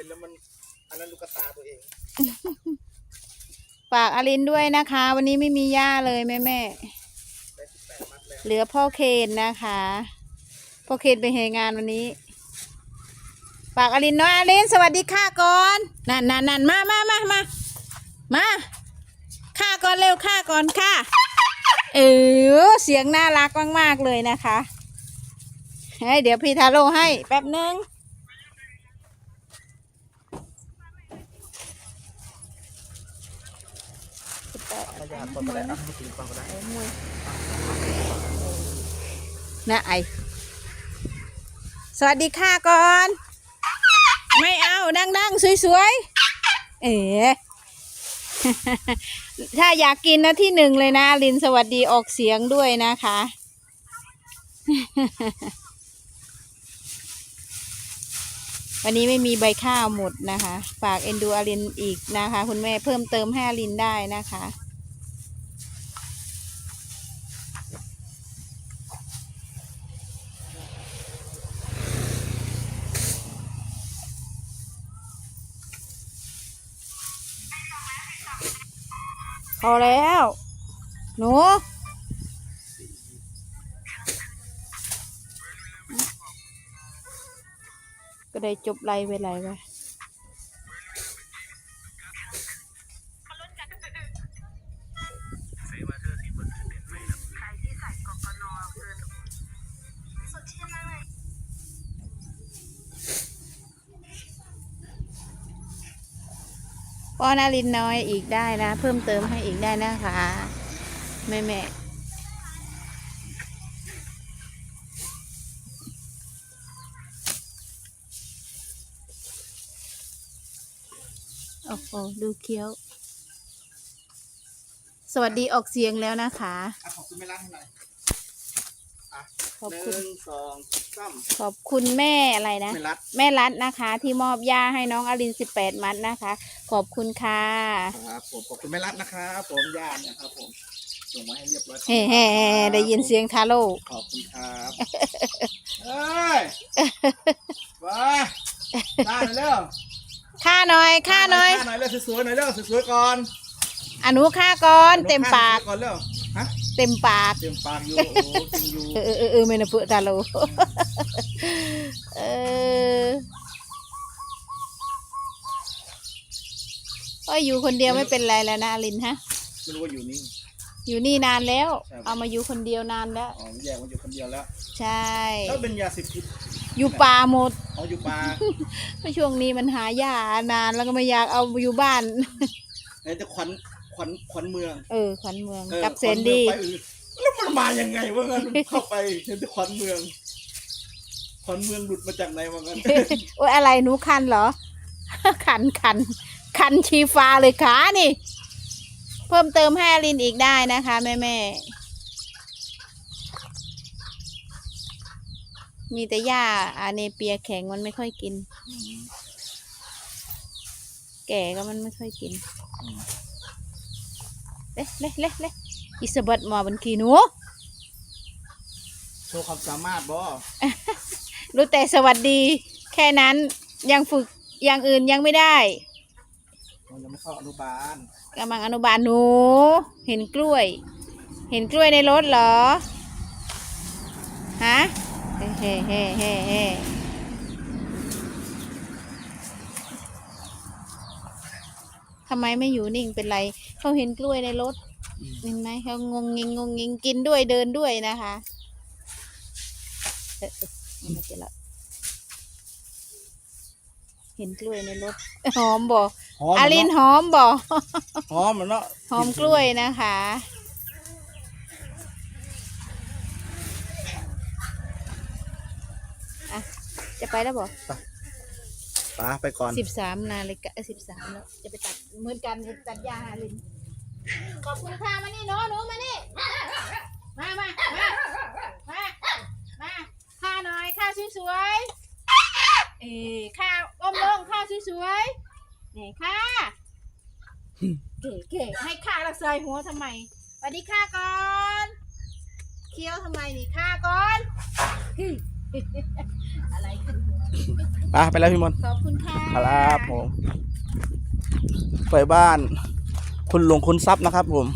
ห็นแล้วมันอันนั้นลูกกระตาตัวเอง ฝากอารินด้วยนะคะ วันนี้ไม่มีย่าเลยแม่แม่ได้สิบแปดมัดแล้วๆเหลือพ่อเคนนะคะ พ่อเคนไปเฮงานวันนี้ ฝากอารินน้อยอารินสวัสดีค่ะก่อนนั่นนั่นนั่นมามามามามาค่าก่อนเร็วค่าก่อนค่ะ เออเสียงน่ารักมาก ๆ เลยนะคะเฮ้ยเดี๋ยวพี่ทาโร่ให้แป๊บนึง นก็ได้อะให้กินก่อนก็ได้นะไอ สวัสดีค่ะก่อน ไม่เอาดังๆสวยๆ เอ๋ถ้าอยากกินนะที่หนึ่งเลยนะ ลินสวัสดีออกเสียงด้วยนะคะ วันนี้ไม่มีใบข้าวหมดนะคะ ฝากเอ็นดูอารินอีกนะคะ คุณแม่เพิ่มเติมให้อารินได้นะคะ พอแล้ว หนูก็ได้จบไล่ไปไล่ไป ป้อนารินน้อยอีกได้นะ เพิ่มเติมให้อีกได้นะคะ แม่แม่โอ้โหดูเคี้ยว สวัสดีออกเสียงแล้วนะคะขอบคุณแม่รักให้หน่อยอะ ขอบหคุณนึ่งสองสามขอบคุณแม่อะไรนะแม่รักแม่รัดนะคะ ที่มอบย่าให้น้องอรินสิบแปดมัดนะคะ ขอบคุณค่ะ ครับผมขอบคุณแม่รักนะครับผมญาตินะครับผมส่งมาให้เรียบร้อยเฮ้เฮ้เฮ้ได้ยินเสียงทาโร่ขอบคุณครับเอ้ยมาได้หน่อยเร็วค่าหน่อยค่าหน่อยฆ่าหน่อยเร็วสวยๆหน่อยเร็วสวยๆก่อนอนุค่าก่อนเต็มปากก่อนเร็ว ฮะ เต็มปาก เต็มปากอยู่โอ้โหจริงอยู่เออเออเออเออไม่นะเพื่อทาโร่เออก็อยู่คนเดียวไม่เป็นไรแล้วนะอลินฮะ ไม่รู้ว่าอยู่นี่ อยู่นี่นานแล้วใช่เอามาอยู่คนเดียวนานแล้ว อ๋อแยกมาอยู่คนเดียวแล้ว ใช่ แล้วเป็นยาเสพติดอยู่ป่าหมดอ๋ออยู่ป่าเพราะช่วงนี้มันหายานานแล้วก็ไม่อยากเอาอยู่บ้านไหนจะขวัญข วัญขวัญเมืองเออขวัญเมืองออกับเซนขวัญมืดีองไปเออแล้วมันมายังไงวะงั้นมันเข้าไปเห็นแต่ขวัญเมือง ขวัญเมืองหลุดมาจากไหนวะงั้นโอ้ยอะไรหนูคันเหรอ คันคันคันชีฟ้าเลยขานี่ เพิ่มเติมให้อลินอีกได้นะคะแม่แม่มีแต่หญ้าอาเนเปียแข็งมันไม่ค่อยกินอืมแก่ก็มันไม่ค่อยกินอืม เละเละเละเละอิสบัดมาบันกีหนู โชว์ความสามารถบ่รู้แต่สวัสดี แค่นั้นยังฝึกอย่างอื่นยังไม่ได้มันยังไม่เข้าอนุบาลกำลังอนุบาลหนู เห็นกล้วย เห็นกล้วยในรถเหรอ ฮะ เฮ้เฮ้เฮ้เฮ้เฮ้ ทำไมไม่อยู่นิ่งเป็นไร เขาเห็นกล้วยในรถ เห็นไหมเขางงงิงงงงิงกินด้วยเดินด้วยนะคะเออเออมันไม่เป็นไรเห็นกล้วยในรถ หอมบ่หอมอาลินเนาะหอมบ่หอมมันเนาะหอมกล้วยนะคะ อะ จะไปแล้วบอก ปาไปก่อนสิบสามนาฬิกาสิบสามแล้ว จะไปตัดเหมือนกันจะตัดยาหาลินขอบคุณค่ะมานี่เนาะหนูมานี่ มามามามามาค่าหน่อยค่าสวยๆเอ้ค่าก้มลงค่าสวยๆนี่ค่าเก๋เก๋ให้ค่าเราใส่หัวทำไมสวัสดีค่าก่อนเคี้ยวทำไมนี่ค่าก่อนอะไรขึ้น ไปไปแล้วพี่มนต์ขอบคุณค่ะครับผมไปบ้าน คุณหลวงคุณทรัพย์นะครับผม